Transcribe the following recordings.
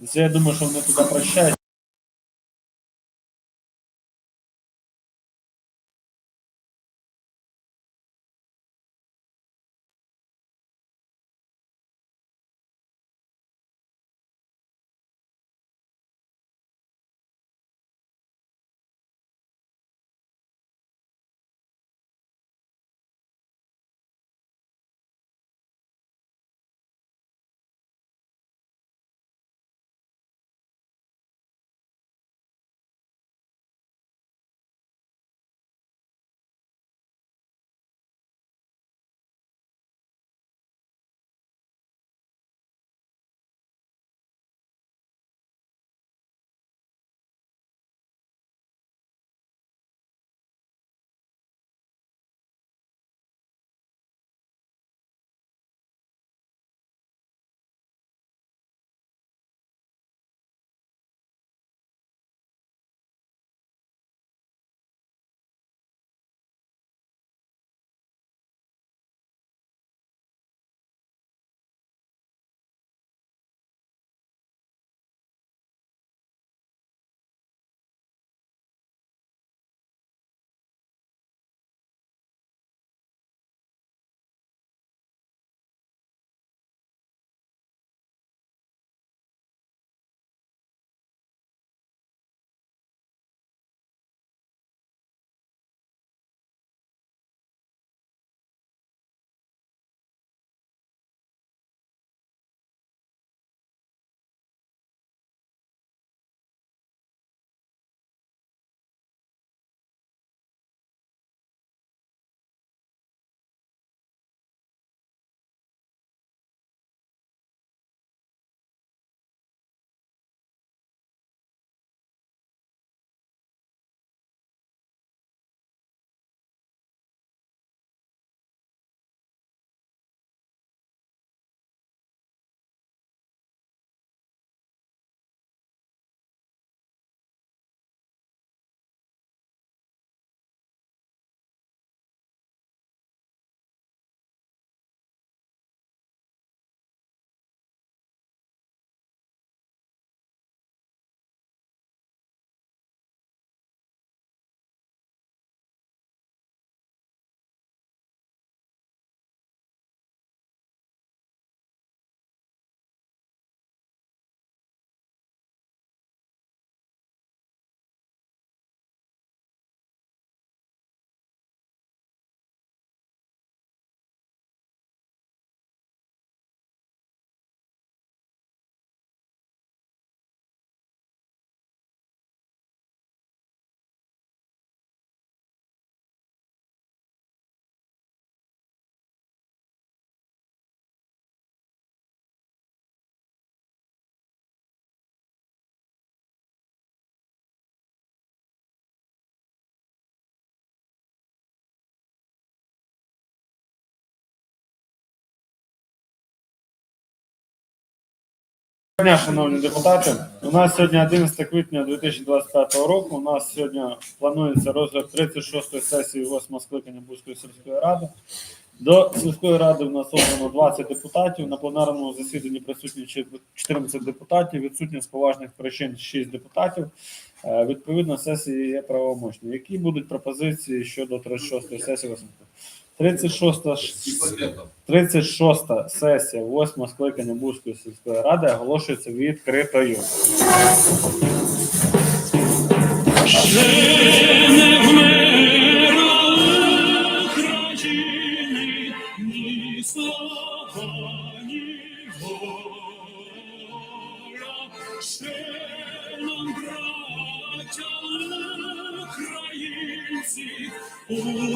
Я думаю, що вони туди прощають. Дня, шановні депутати. У нас сьогодні 11 квітня 2025 року. У нас сьогодні планується розгляд 36-ї сесії 8-го скликання Бузької сільської ради. До сільської ради в нас обрано 20 депутатів. На пленарному засіданні присутні 14 депутатів. Відсутні з поважних причин 6 депутатів. Е, Відповідно, сесії є правомочні. Які будуть пропозиції щодо 36-ї сесії 8 36 36 сесія 8 скликання Бузької сільської ради оголошується відкритою.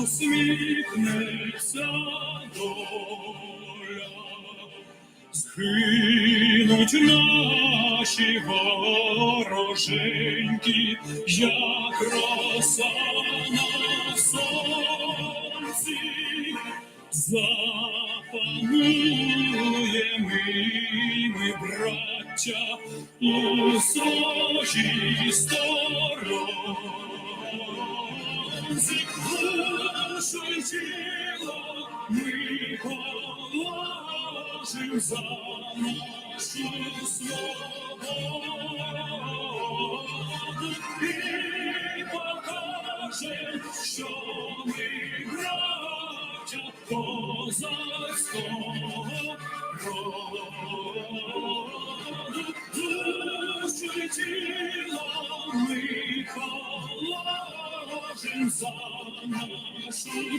Усміхнеться доля. Згинуть наші вороженьки, як роса на сонці, запануємо ми, браття, у своїй сторонці. Душу тіло ми положим за нашу свободу і покажем, що ми браття козацького роду. Душу тіло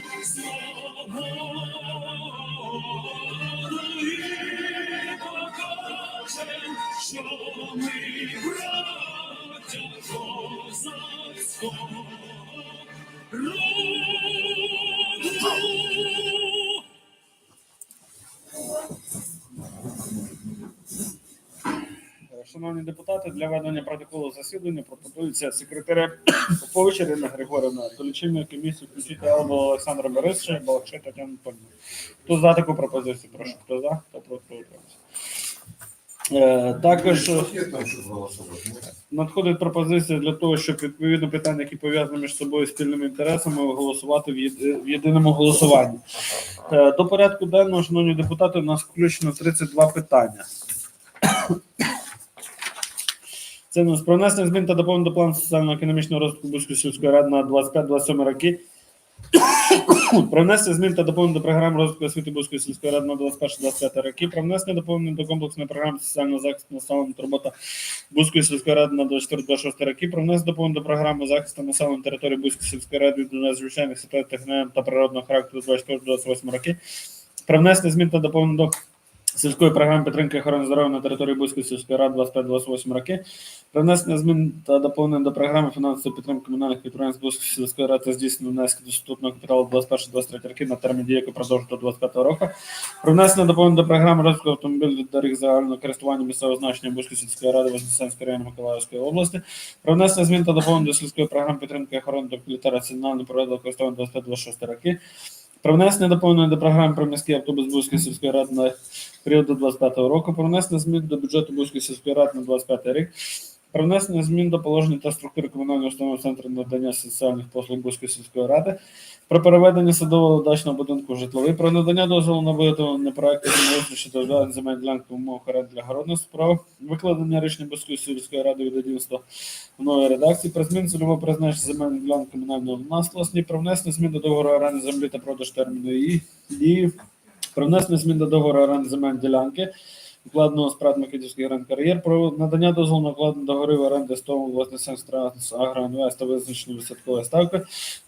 нашу Депутати, для ведення протоколу засідання пропонується секретаря Поповича Ірина Григорівна, до лічильної комісії включити Албу Олександра Борисовича, Балакши Тетяну Польну. Хто за таку пропозицію? Прошу. Хто за? Хто проти? Утримався? Е, Також надходить пропозиція для того, щоб відповідно питання, які пов'язані між собою спільними інтересами, голосувати в єди- в єдиному голосуванні. Е, До порядку денного, шановні депутати, у нас включено 32 питання. Це нас про внесення змін та доповнення до плану соціально-економічного розвитку Бузької сільської ради на 25-27 роки. Про внесення змін та доповнення до програми розвитку освіти Бузької сільської ради на 21-25 роки. Про внесення доповнення до комплексної програми соціального захисту населення та робота Бузької сільської ради на 24-26 роки. Про внесення доповнення до програми захисту населення території Бузької сільської ради від надзвичайних ситуацій та природного характеру 24-28 роки. Про внесення змін та доповнення до сільської програми підтримки охорони здоров'я на території Бузької сільської ради 25-28 роки. Про внесення змін та доповнення до програми фінансової підтримки комунальних підприємств Бузької сільської ради здійснення внеску до статутного капіталу 21-23 роки на термін дії, який продовжує до 25 року. Про внесення доповнення до програми розвитку автомобільних доріг загального користування місцевого значення Бузької сільської ради Вознесенської району Миколаївської області. Про внесення змін та доповнення до сільської програми підтримки охорони довкілля та раціонального природного користування 25-26 роки. Про внесення доповнення до програми про міський автобус Бузької сільської ради на період до 25 року. Про внесення змін до бюджету Бузької сільської ради на 25 рік. Про внесення змін до положення та структури комунального установи центру надання соціальних послуг Бузької сільської ради. Про переведення садового дачного будинку в житловий. Про надання дозволу на виготовлення проекту землеустрою щодо земель ділянки в умовах оренди для городних справ. Викладення рішення Бузької сільської ради від 11 в новій редакції. Про зміну цільового призначення земельних ділянок комунального власності. Про внесення змін до договору оренди землі та продаж терміну її дії. Про внесення змін до договору оренди земельної ділянки, укладеного з ПРАТ Микитівський гранд кар'єр, про надання дозволу на укладення договорів оренди з того Вознесенського Агроінвест та визначення відсоткової ставки,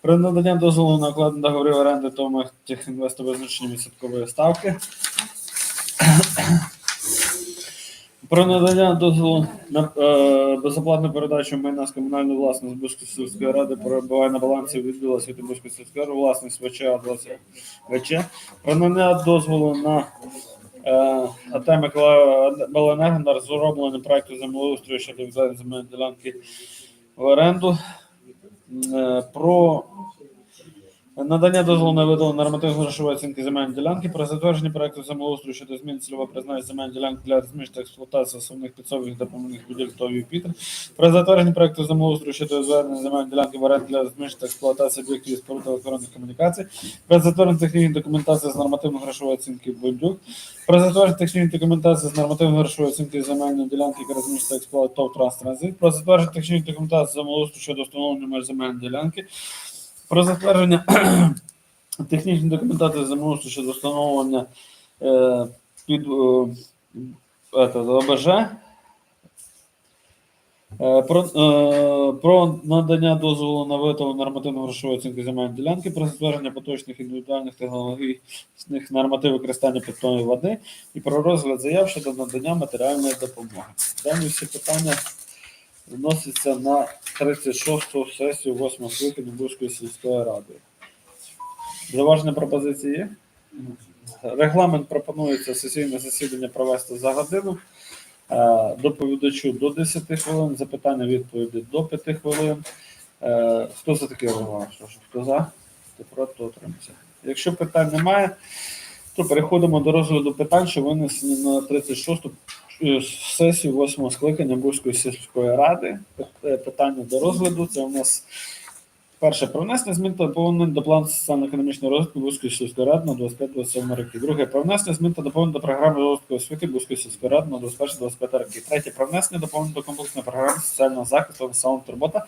про надання дозволу на укладення договорів оренди тому Техінвест та визначення відсоткової ставки. Про надання дозволу на е, безоплатну передачу майна з комунальної власності Бузької сільської ради перебуває на балансі відділу освіти Бузької сільської ради, власність ВЧА 20 ВЧ. Про надання дозволу на е, АТ Миколаїв на розроблення проекту землеустрою щодо відведення земельної ділянки в оренду. Е, про надання дозволу на видалення нормативно грошової оцінки земельної ділянки, про затвердження проекту землеустрою щодо змін цільового призначення земельної ділянки для розміщення та експлуатації основних підсобних допомогних будівель ТОВ «Юпітер», про затвердження проекту землеустрою щодо зведення земельної ділянки в оренду для розміщення та експлуатації об'єктів і споруд електронних комунікацій, про затвердження технічної документації з нормативно-грошової оцінки Бундюк, про затвердження технічної документації з нормативно-грошової оцінки земельної ділянки, яка розміщується та експлуатує ТОВ «Транстранзит», про затвердження технічної документації землеустрою щодо встановлення меж земельної ділянки, про затвердження технічної документації землеустрою щодо встановлення е, під е, ОБЖ. Е, Про, е, про надання дозволу на виготовлення нормативно-грошової оцінки земельної ділянки, про затвердження поточних індивідуальних технологічних норматив використання питної води і про розгляд заяв щодо надання матеріальної допомоги. Дані всі питання вносяться на 36-ту сесію 8 скликання Бузької сільської ради. Зауваження пропозиції є? Регламент пропонується сесійне засідання провести за годину. Е, Доповідачу до 10 хвилин, запитання відповіді до 5 хвилин. Е, Хто за такий регламент? Хто за? Хто проти, то утримався. Якщо питань немає, то переходимо до розгляду питань, що винесені на 36-ту е, сесію 8 скликання Бузької сільської ради. Е, Питання до розгляду. Це у нас Перше, про внесення змін та доповнень до плану соціально-економічного розвитку Бузької сільської ради на 25-27 роки. Друге, про внесення змін та доповнень до програми розвитку освіти Бузької сільської ради на 21-25 роки. Третє, про внесення доповнень до комплексної програми соціального захисту населення турбота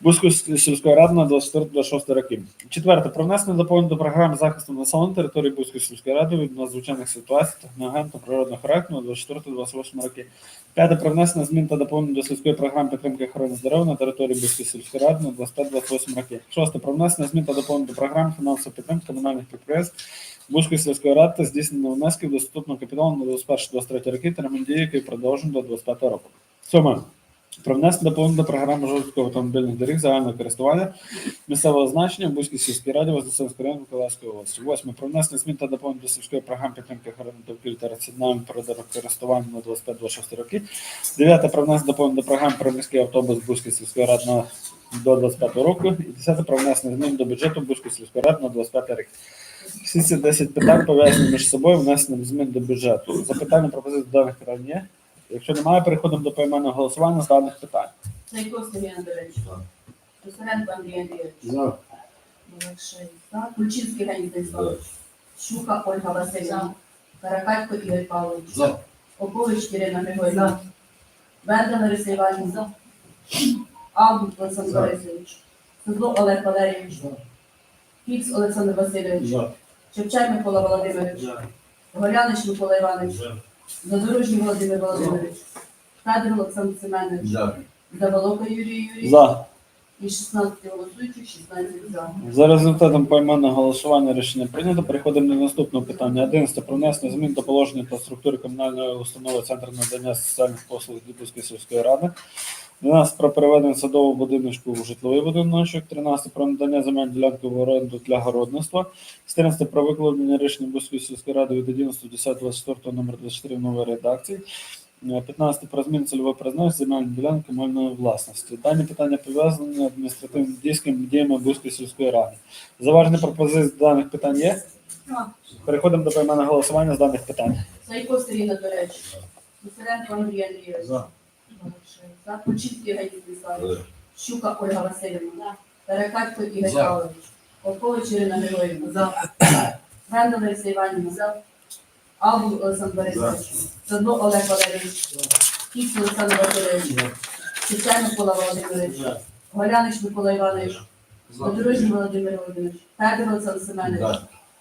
Бузької сільської ради на 24-26 роки. Четверте, про внесення доповнень до програми захисту населення території Бузької сільської ради від надзвичайних ситуацій техногенного природного характеру на 24-28 роки. П'яте про внесення змін та доповнень до сільської програми підтримки охорони здоров'я на території Бузької сільської ради на 25-28 роки. Шосте про внесення змін та доповнень до програми фінансової підтримки комунальних підприємств Бузької сільської ради та здійснення внесків до статутного капіталу на 21-23 роки термін дії, який продовжений до 25 року. Сьоме. Про внесення доповнень до програми розвитку автомобільних доріг загального користування місцевого значення в Бузькій сільській раді Вознесенського району Миколаївської області. Восьме. Про внесення змін та доповнень до сільської програми підтримки охорони довкілля та раціонального користування на 25-26 роки. Дев'яте. Про внесення доповнень до програми про міський автобус Бузької сільської ради на до 25 року. І десяте. Про внесення змін до бюджету Бузької сільської ради на 25 рік. Всі ці 10 питань пов'язані між собою внесенням змін до бюджету. Запитання пропозиції даних питань. Якщо немає, переходимо до поіменного голосування з даних питань. Зайко Сергій. Писаренко Андрій Андрійович. За. За. Кульчинський Станіславович. Щука Ольга Васильівна. Каракатько Ігор Павлович. За. Опович Ірина Григорівна. Бенда Лариса Іванівна. Август Олександр Борисович. Сузло Олег Валерійович. Фікс Олександр Васильович. За. Шевчак Микола Володимирович. Голянич Микола Іванович. Задорожній Володимир Володимирович. Федор Олександр Семенович. Заволока Юрій Юрійович. За. І 16 голосуючих, 16 за. За результатом поіменного голосування рішення прийнято. Переходимо до наступного питання. 11. Про внесення змін до положення та структури комунальної установи Центр надання соціальних послуг Дібузької сільської ради. 12. Про переведення садового будиночку в житловий будиночок. 13. Про надання земель ділянки в оренду для городництва. 14. Про викладення рішення Бузької сільської ради від 11.10.24 номер 24 в новій редакції. 15 про зміну цільового призначення земельної ділянки комунальної власності. Дані питання пов'язані адміністративними дійськими діями Бузької сільської ради. Заважені пропозиції даних питань є? Переходимо до поіменного голосування з даних питань. Сайко Сергій Анатолійович. Писаренко Андрій Андрійович. За. За. Кульчинський Леонід Щука Ольга Васильівна. Перекатько Ігор Павлович. Опович Ірина Григорівна. За. Бенда Лариса Іванівна. За. Август Олександр Борисович. Садло Олег Валерійович. Фікс Олександр Васильович. Шевчак Микола Володимирович. Голянич Микола Іванович. Подорожній Володимир Володимирович. Федор Олександр Семенович.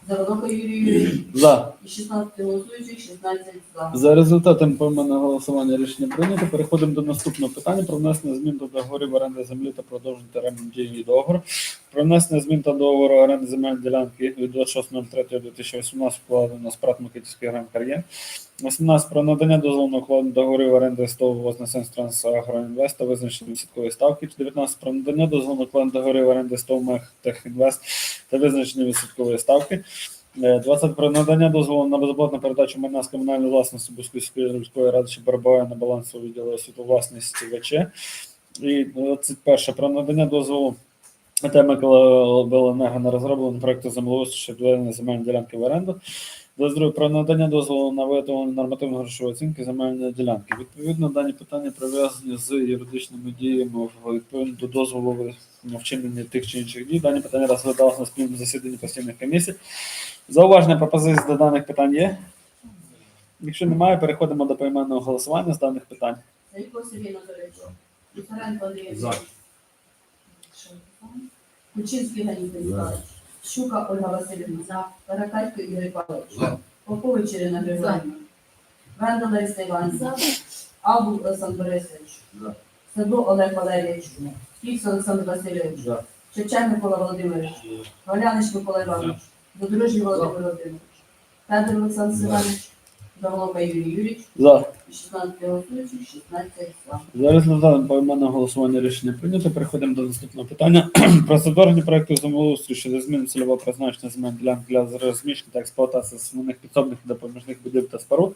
Заволока Юрій Юрійович. За. І 16 голосуючих, 16 за. За результатом поіменного голосування рішення прийнято. Переходимо до наступного питання про внесення змін до договорів оренди землі та продовження ремонт дії договору. Про внесення змін та договору оренди земельної ділянки від 26.03.2018 вкладено з ПРАТ Микитівський гран кар'єр. 18 про надання дозволу на укладення договорів оренди з ТОВ «Вознесенськ Трансагроінвест та визначення відсоткової ставки. 19 про надання дозволу на укладення договорів оренди з ТОВ «Мехтехінвест» та визначення відсоткової ставки. Е, 20 про надання дозволу на безоплатну передачу майна з комунальної власності Бусківської міської ради, перебуває на балансу відділу освіту власності ВЧ. І 21 про надання дозволу Микола Беленега на розроблення проекту землеустрою щодо відведення земельної ділянки в оренду. 22 про надання дозволу на виготовлення нормативної грошової оцінки земельної ділянки. Відповідно, дані питання пов'язані з юридичними діями відповідно до дозволу на вчинення тих чи інших дій. Дані питання розглядалися на спільному засіданні постійних комісій. Зауваження пропозиції до даних питань є? Якщо немає, переходимо до поіменного голосування з даних питань. Андрійович. Кульчинський Леонід Станіславович. Щука Ольга Васильівна. За. Перекатько Ігор Павлович. За. Попович Ірина Григорівна. Бенда Лариса Іванівна. Август Олександр Борисович. За. Олег Валерійович. Фікс Олександр Васильович. Шевчак Микола Володимирович. Голянич Микола Іванович. Задорожній Володимир Володимирович. Федор Олександр Семенович. Заволока Юрій Юрійович. За. І 16 голосуючих, 16 за. За результатом поіменного голосування рішення прийнято. Переходимо до наступного питання. Про затвердження проекту землеустрою щодо зміни цільового призначення земельних ділянок для розміщення та експлуатації основних підсобних і допоміжних будівель та споруд.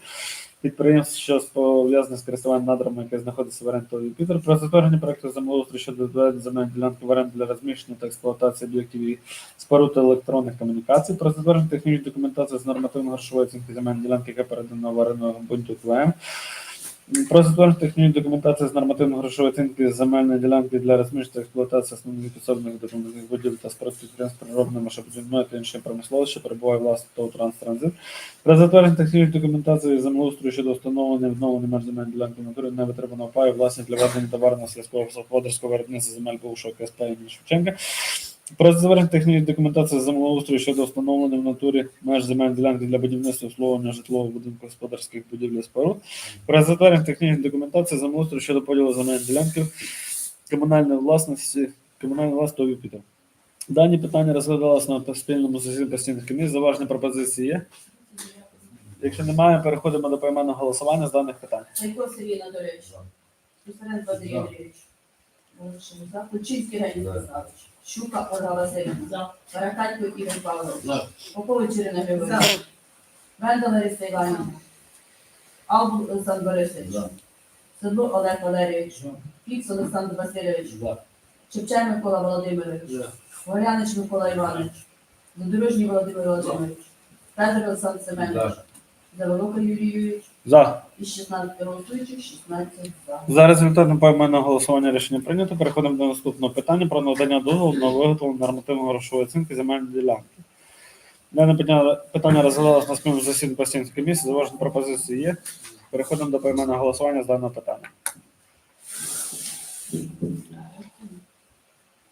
Підприємств, що пов'язане з користуванням надрами, яке знаходиться в оренду Юпітер. Про затвердження проекту землеустрою щодо відведення земельних ділянки в оренду для розміщення та експлуатації об'єктів і споруд електронних комунікацій. Про затвердження технічної документації з нормативно-грошової оцінки земельної ділянки, яка передана в оренду бунту КВМ. Про затвердження технічної документації з нормативно-грошової оцінки земельної ділянки для розміщення та експлуатації основних підсобних допомогних будівель та споруд підприємств переробної машинобудівної та іншої промисловості, що перебуває власне ТОВ «Транстранзит». Технічної документації землеустрою щодо встановлення відновлення меж земельної ділянки в натурі невитриманого паю власність для ведення товарного сільськогосподарського виробництва земель бувшого КСП імені Шевченка. Про затвердження технічної документації землеустрою щодо встановлення в натурі меж земельної ділянки для будівництва обслуговування житлових будинків господарських будівель і споруд. Про затвердження технічної документації землеустрою щодо поділу земельних ділянки комунальної власності комунальної власності ОВІПІТа. Дані питання розглядалися на спільному засіданні постійних комісій. Заважні пропозиції є. Якщо немає, переходимо до поіменного голосування з даних питань. Сергій Анатолійович. Писаренко Андрій Андрійович. Геннадій Михайлович. Щука Ольга Васильівна. Каракатько Ігор Павлович. Попович Ірина Григорівна. Венда Лариса Іванівна. Албул Олександр Борисович. Седло Олег Валерійович. Фікс Олександр Васильович. Чепчай Микола Володимирович. Волянич Микола Іванович. Задорожній Володимир Володимирович. Федор Олександр Семенович. Заволока Юрій Юрійович. За. Із 16 голосуючих, 16 за. За результатом поіменного голосування рішення прийнято. Переходимо до наступного питання про надання дозволу на виготовлення нормативно-грошової оцінки земельної ділянки. Дане питання, розглядалось на спільному засіданні постійної комісії. Заважні пропозиції є. Переходимо до поіменного голосування з даного питання.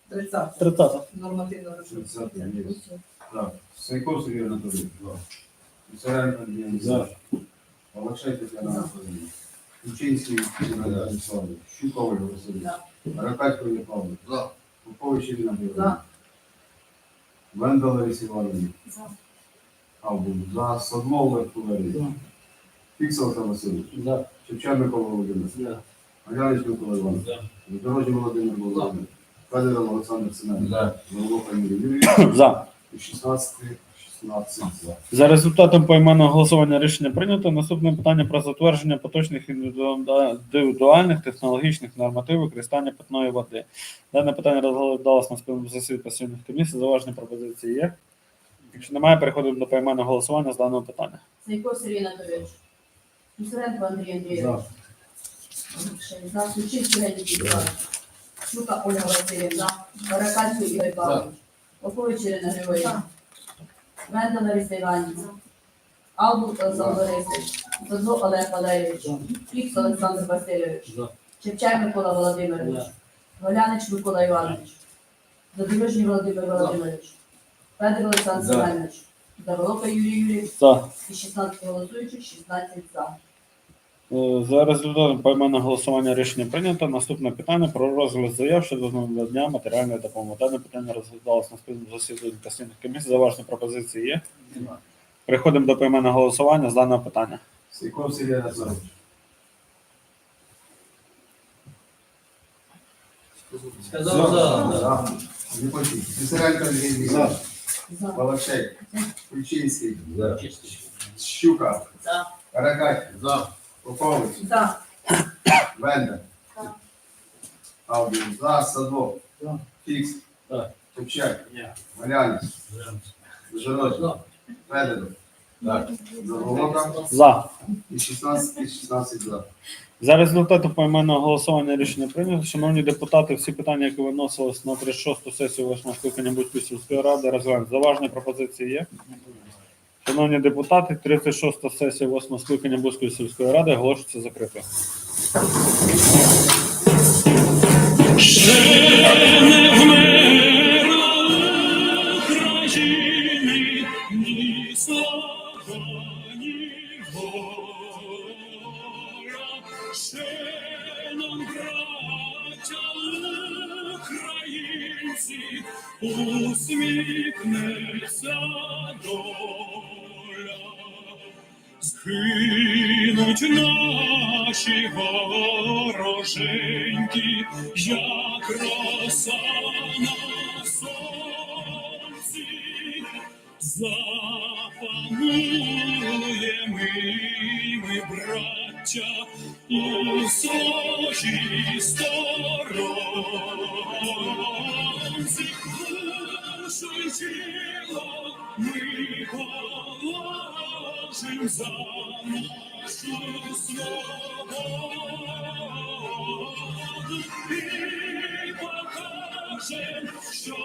30. 30. Нормативно грошові. Так, Сайко Сергій Анатолійович. Андрій Анатолійович. Палашай Тетяна Анатолійовна. Кучинський Ігор Станіславович. Щука Ольга Васильівна. Ракатько Ігор Павлович. Попович Ірина Григорівна. Венда Лариса Івановна. Албул. За. Садло Олег Валерійович. Фікс Олександр Васильович. Шевчан Микола Володимирович. Алянович Микола Іванович. Задорожній Володимир Володимирович. Федоров Олександр Семенович. Володимир Юрійович. За. І 16, 16 за. Результатом поіменного голосування рішення прийнято. Наступне питання про затвердження поточних індивідуальних технологічних нормативів використання питної води. Дане питання розглядалось на спільному засіданні постійних комісій. Заважні пропозиції є. Якщо немає, переходимо до поіменного голосування з даного питання. Сайко Сергій Анатолійович. Писаренко Андрій Андрійович. Геннадій. Щука Ольга Васильівна. Каракатько Ігор Павлович. Попович Ірина Григорівна. Венда Лариса Іванівна. Албул Олександр Борисович. Седло Олег Валерійович. Фікс Олександр Васильович. Чепчай Микола Володимирович. Голянич Микола Іванович. Задорожній Володимир Володимирович. Федор Олександр. Семенович. Заволока Юрій Юрійович. І 16 голосуючих, 16 за. Е, За результатом поіменного голосування рішення прийнято. Наступне питання про розгляд заяв щодо надання матеріальної допомоги. Дане питання розглядалось на спільному засіданні постійних комісій. Заважні пропозиції є. Переходимо до поіменного голосування з даного питання. Сайко Сергій Анатолійович. Сказав за. За. Не. Писаренко Андрій Андрійович. За. Палашей. Кульчинський. За. Щука. За. Каракать. За. Попович. За. Венда. За. Албул. За. Садло. За. Фікс. За. Чепчак. Ні. Валянець. Задорожній. Федоров. Так. Заволока. За. І 16, і 16 за. За результатом поіменного голосування рішення прийнято. Шановні депутати, всі питання, які виносились на 36-ту сесію 8 скликання Будської сільської ради, розглянуть. Заважні пропозиції є. Шановні депутати, 36-та сесія 8 скликання буської сільської ради оголошується закритою. Згинуть наші вороженьки, як роса на сонці, запануємо ми, браття, у своїй за нашу свободу і покажем, що